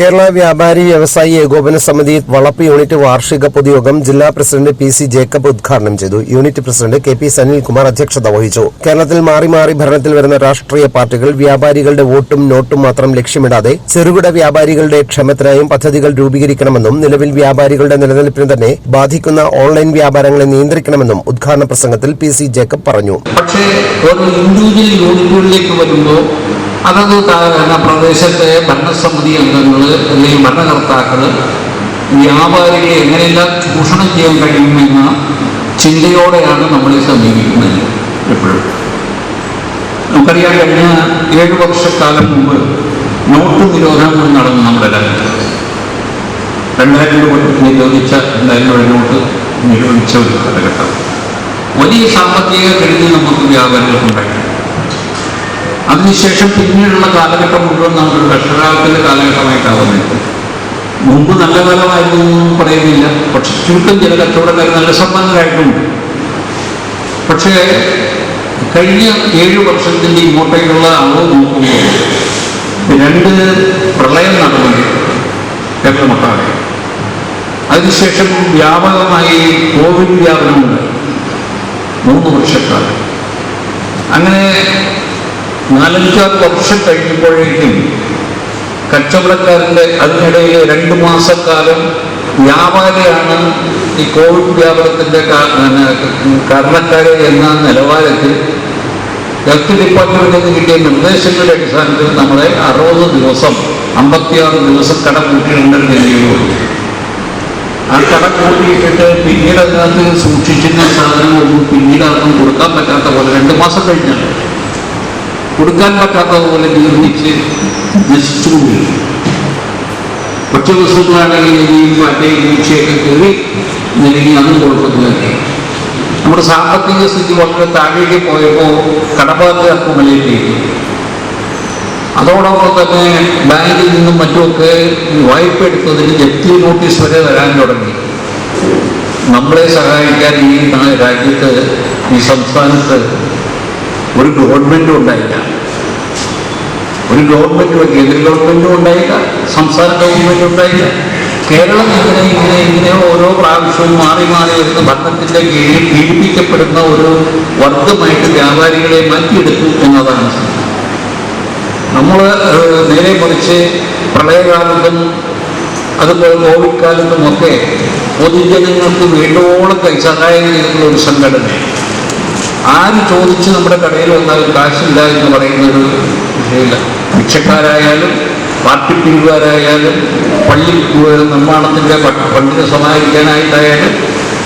കേരള വ്യാപാരി വ്യവസായി ഏകോപന സമിതി വളപ്പ് യൂണിറ്റ് വാർഷിക പൊതുയോഗം ജില്ലാ പ്രസിഡന്റ് പി സി ജേക്കബ് ഉദ്ഘാടനം ചെയ്തു. Unit president K P Sanilkumar അധ്യക്ഷത വഹിച്ചു. കേരളത്തിൽ മാറി മാറി ഭരണത്തിൽ വരുന്ന രാഷ്ട്രീയ പാർട്ടികൾ വ്യാപാരികളുടെ വോട്ടും നോട്ടും മാത്രം ലക്ഷ്യമിടാതെ ചെറുകിട വ്യാപാരികളുടെ ക്ഷേമത്തിനായും പദ്ധതികൾ രൂപീകരിക്കണമെന്നും നിലവിൽ വ്യാപാരികളുടെ നിലനിൽപ്പിന് തന്നെ ബാധിക്കുന്ന ഓൺലൈൻ വ്യാപാരങ്ങളെ നിയന്ത്രിക്കണമെന്നും ഉദ്ഘാടന പ്രസംഗത്തിൽ പി സി ജേക്കബ് പറഞ്ഞു. അതത് എന്ന പ്രദേശത്തെ ഭരണസമിതി അംഗങ്ങൾ അല്ലെങ്കിൽ ഭരണകർത്താക്കൾ വ്യാപാരികളെ എങ്ങനെയെല്ലാം ചൂഷണം ചെയ്യാൻ കഴിയുമെന്ന ചിന്തയോടെയാണ് നമ്മളെ സമീപിക്കുന്നത് എപ്പോഴും. നമുക്കറിയാം കഴിഞ്ഞ ഏഴ് വർഷക്കാലം മുമ്പ് നോട്ട് നിരോധനം നടന്നു നമ്മുടെ രാജ്യത്ത്. രണ്ടായിരം രൂപ നിരോധിച്ച രണ്ടായിരം രൂപ നോട്ട്? നിരോധിച്ച ഒരു കാലഘട്ടം. വലിയ സാമ്പത്തിക കരുതി നമുക്ക് വ്യാപാരികൾക്കുണ്ടായി അതിനുശേഷം പിന്നീടുള്ള കാലഘട്ടം മുഴുവൻ നമുക്കൊരു കഷ്ടകാലത്തിന്റെ കാലഘട്ടമായിട്ടാണ് വന്നത് മുമ്പ് നല്ല കാലമായിരുന്നു എന്നൊന്നും പറയുന്നില്ല. പക്ഷെ ചുരുക്കം ചില കച്ചവടക്കാർ നല്ല സമ്പന്നരായിട്ടുണ്ട് പക്ഷേ കഴിഞ്ഞ ഏഴ് വർഷത്തിന്റെ ഇങ്ങോട്ടേക്കുള്ള അളവ് നോക്കുമ്പോൾ രണ്ട് പ്രളയം നടന്നു കേരളമൊട്ടാകെ അതിനുശേഷം വ്യാപകമായി കോവിഡ് വ്യാപനമുണ്ട് മൂന്ന് വർഷക്കാലം. അങ്ങനെ നാലഞ്ചാറ് വർഷം കഴിഞ്ഞപ്പോഴേക്കും കച്ചവടക്കാരന്റെ അതിനിടയിൽ രണ്ട് മാസക്കാലം വ്യാപാരിയാണ് ഈ കോവിഡ് വ്യാപനത്തിന്റെ കാരണക്കാര് എന്ന നിലവാരത്തിൽ ഹെൽത്ത് ഡിപ്പാർട്ട്മെന്റിൽ നിന്ന് കിട്ടിയ നിർദ്ദേശങ്ങളുടെ അടിസ്ഥാനത്തിൽ നമ്മളെ അറുപത് ദിവസം അമ്പത്തിയാറ് ദിവസം കട കൂട്ടിയിട്ടുണ്ടെന്ന് രീതിയിലുള്ളൂ ആ കട കൂട്ടിയിട്ടിട്ട് പിന്നീട് അതിനകത്ത് സൂക്ഷിച്ചിരുന്ന സാധനങ്ങളൊന്നും പിന്നീട് അതൊന്നും കൊടുക്കാൻ പറ്റാത്ത പോലെ രണ്ട് മാസം കഴിഞ്ഞാൽ കൊടുക്കാൻ പറ്റാത്തതുപോലെ പോലെ നിർമ്മിച്ച് നശിച്ചുപോയി ഭക്ഷ്യവസ്തുക്കളാണെങ്കിൽ നെല്ലിയും പറ്റയും പൂച്ചയൊക്കെ കയറി നെല്ലിനി അതും കുഴപ്പത്തിലാക്കി നമ്മുടെ സാമ്പത്തിക സ്ഥിതി വളരെ താഴേക്ക് പോയപ്പോൾ കടബാധ്യതർക്ക് മുകളിലേക്ക് അതോടൊപ്പം തന്നെ ബാങ്കിൽ നിന്നും മറ്റുമൊക്കെ വായ്പ എടുത്തതിന് ജപ്തി നോട്ടീസ് വരെ വരാൻ തുടങ്ങി. നമ്മളെ സഹായിക്കാൻ ഈ രാജ്യത്ത് ഈ സംസ്ഥാനത്ത് ഒരു ഗവൺമെന്റും ഉണ്ടായില്ല. ഒരു ഗവൺമെന്റും കേന്ദ്ര ഗവൺമെന്റും ഉണ്ടായില്ല സംസ്ഥാന ഗവൺമെന്റും ഉണ്ടായില്ല. കേരളം ഇങ്ങനെ ഇങ്ങനെ ഇങ്ങനെ ഓരോ പ്രാവശ്യവും മാറി മാറി വരുന്ന ഭരണത്തിന്റെ കീഴിൽ പീഡിപ്പിക്കപ്പെടുന്ന ഒരു വർഗമായിട്ട് വ്യാപാരികളെ മാറ്റിയെടുത്തു എന്നതാണ് നമ്മൾ നേരെ മറിച്ച് പ്രളയകാലത്തും അതുപോലെ കോവിഡ് കാലത്തുമൊക്കെ പൊതുജനങ്ങൾക്ക് വേണ്ടോളം സഹായം ചെയ്തിട്ടുള്ള ഒരു സംഘടന ആര് ചോദിച്ച് നമ്മുടെ കടയിൽ വന്നാൽ കാശില്ല എന്ന് പറയുന്ന ഒരു വിഷയമില്ല ഭിക്ഷക്കാരായാലും പാർട്ടി പിരിവുകാരായാലും പള്ളി നിർമ്മാണത്തിന്റെ പണ്ടിനെ സമാഹരിക്കാനായിട്ടായാലും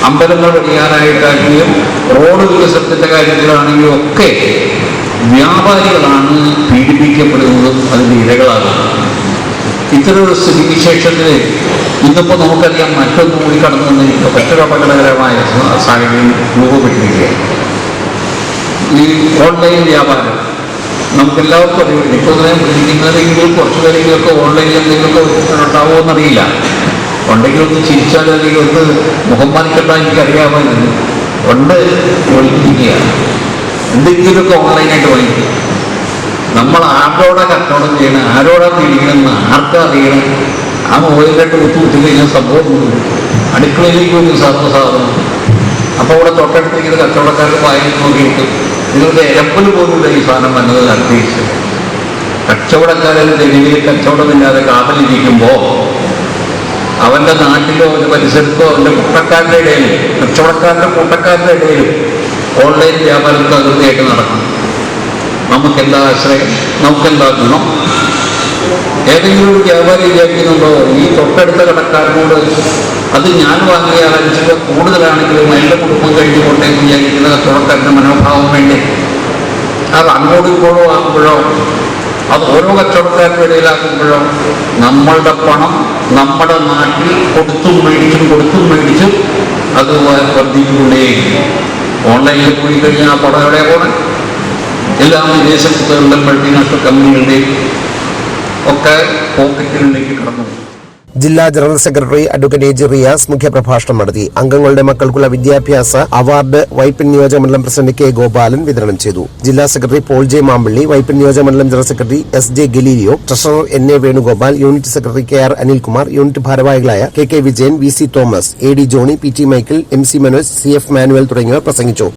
അമ്പലങ്ങൾ പണിയാനായിട്ടാണെങ്കിലും റോഡ് വികസനത്തിന്റെ കാര്യത്തിലാണെങ്കിലും ഒക്കെ വ്യാപാരികളാണ് പീഡിപ്പിക്കപ്പെടുന്നതും അതിന്റെ ഇരകളാകുന്നത്. ഇത്തരമൊരു സ്ഥിതിവിശേഷത്തിൽ ഇന്നിപ്പോൾ നമുക്കറിയാം മറ്റൊന്നും കൂടി കടന്നു വന്നിരിക്കുക മറ്റൊരു അപകടകരമായ സാഹചര്യം രൂപപ്പെട്ടിരിക്കുകയാണ്. ഈ ഓൺലൈൻ വ്യാപാരം. നമുക്കെല്ലാവർക്കും അറിയാം. ഇപ്പോൾ ഇങ്ങനെ ഇരിക്കുന്നതെങ്കിലും കുറച്ച് പേരെങ്കിലൊക്കെ ഓൺലൈനിൽ എന്തെങ്കിലുമൊക്കെ ഉണ്ടാവുമോ എന്നറിയില്ല. ഉണ്ടെങ്കിൽ ഒന്ന് ചിരിച്ചാൽ അല്ലെങ്കിൽ ഒന്ന് മുഖം മാനിക്കണ്ട എനിക്ക് അറിയാമായിരുന്നു ഉണ്ട് ഒളിപ്പിക്കുകയാണ് എന്തെങ്കിലുമൊക്കെ ഓൺലൈനായിട്ട് വാങ്ങിക്കുക നമ്മൾ ആരോടാ കച്ചവടം ചെയ്യണം? ആരോടാ തിരിയണമെന്ന് ആർക്കാ അറിയണം? ആ മൊബൈലിലോട്ട് കുത്തുകുത്തി കഴിഞ്ഞാൽ സംഭവം അടുക്കളയിലേക്ക് ഒരു സർവസാധനം തൊട്ടടുത്തേക്ക് കച്ചവടക്കാർക്ക് വായിൽ നോക്കിയിട്ട് നിങ്ങൾക്ക് എരപ്പൽ പോലുള്ള ഈ സാധനം വന്നത് നടത്തിയിട്ടില്ല കച്ചവടക്കാരൻ തെരുവിൽ കച്ചവടമില്ലാതെ കാതലിരിക്കുമ്പോൾ അവന്റെ നാട്ടിലോ അവന്റെ പരിസരത്തോ അവന്റെ കൂട്ടക്കാരുടെ ഇടയിൽ കച്ചവടക്കാരുടെ കൂട്ടക്കാരുടെ ഇടയിലും ഓൺലൈൻ വ്യാപാരം തകൃതിയായിട്ട് നടക്കും. നമുക്കെന്താ ആശ്രയം? നമുക്കെന്താ ഗുണം? ഏതെങ്കിലും വ്യാപാരി വിചാരിക്കുന്നുണ്ടോ? ഈ തൊട്ടടുത്ത കടക്കാരനോട് അത് ഞാൻ വാങ്ങിയ അഞ്ച് കൂടുതലാണെങ്കിലും എന്റെ കുടുംബം കഴിഞ്ഞു കൊണ്ടേ എന്ന് വിചാരിക്കുന്ന കച്ചവടക്കാരന്റെ മനോഭാവം വേണ്ടി? അത് അങ്ങോട്ടും ഇങ്ങോട്ടും ആകുമ്പോഴോ അത് ഓരോ കച്ചവടക്കാരുടെ ഇടയിലാക്കുമ്പോഴോ നമ്മളുടെ പണം നമ്മുടെ നാട്ടിൽ കൊടുത്തും മേടിച്ചും കൊടുത്തും മേടിച്ചും അത് വർദ്ധിച്ചുകൊണ്ടേയിരിക്കും ഓൺലൈനിൽ പോയി കഴിഞ്ഞാൽ ആ പണം എവിടെ പോകണം എല്ലാം വിദേശത്തുള്ള മൾട്ടിനാഷണൽ കമ്പനികളുടെയും ഒക്കെ പോക്കറ്റുകളിലേക്ക് കടന്നു. ജില്ലാ general secretary advocate A Riyas മുഖ്യപ്രഭാഷണം നടത്തി. അംഗങ്ങളുടെ മക്കൾക്കുള്ള വിദ്യാഭ്യാസ അവാർഡ് വൈപ്പിൻ നിയോജകമണ്ഡലം പ്രസിഡന്റ് കെ ഗോപാലൻ വിതരണം ചെയ്തു. ജില്ലാ secretary Paul J Mampally Vypin നിയോജകമണ്ഡലം general secretary S J Galileo treasurer N A Venugopal unit secretary K R Anilkumar unit ഭാരവാഹികളായ K K Vijayan V C Thomas A D Johny P T Michael M C Manoj C F Manuel തുടങ്ങിയവർ പ്രസംഗിച്ചു.